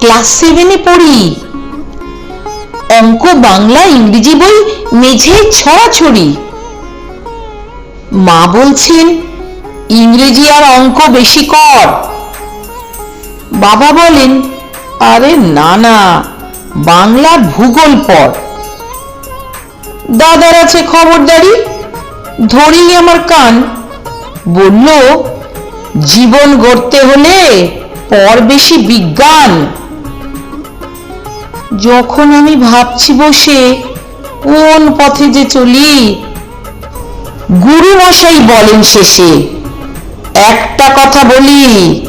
Class সেভেনে পড়ি। অঙ্ক, বাংলা, ইংরেজি বই, মেঝে ছড়াছড়ি। মা বলছেন, ইংরেজি আর অঙ্ক বেশি কর। বাবা বলেন, আরে না না, বাংলা ভূগোল পড়। দাদার আছে খবরদারি? ধরি আমার কান। বলল, জীবন গড়তে হলে পর বেশি বিজ্ঞান। যখন আমি ভাবছি বসে কোন পথে যে চলি গুরু মশাই বলেন শেষে, একটা কথা বলি,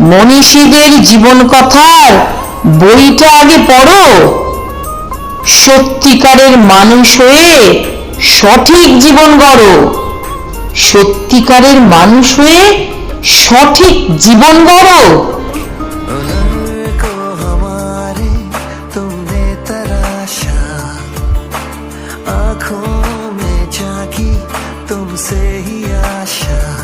মনীষীদের জীবন কথার বইটা আগে পড়ো। সত্যিকারের মানুষ হয়ে সঠিক জীবন গড়ো। সত্যিকারের মানুষ হয়ে সঠিক জীবন গড়ো। você acha.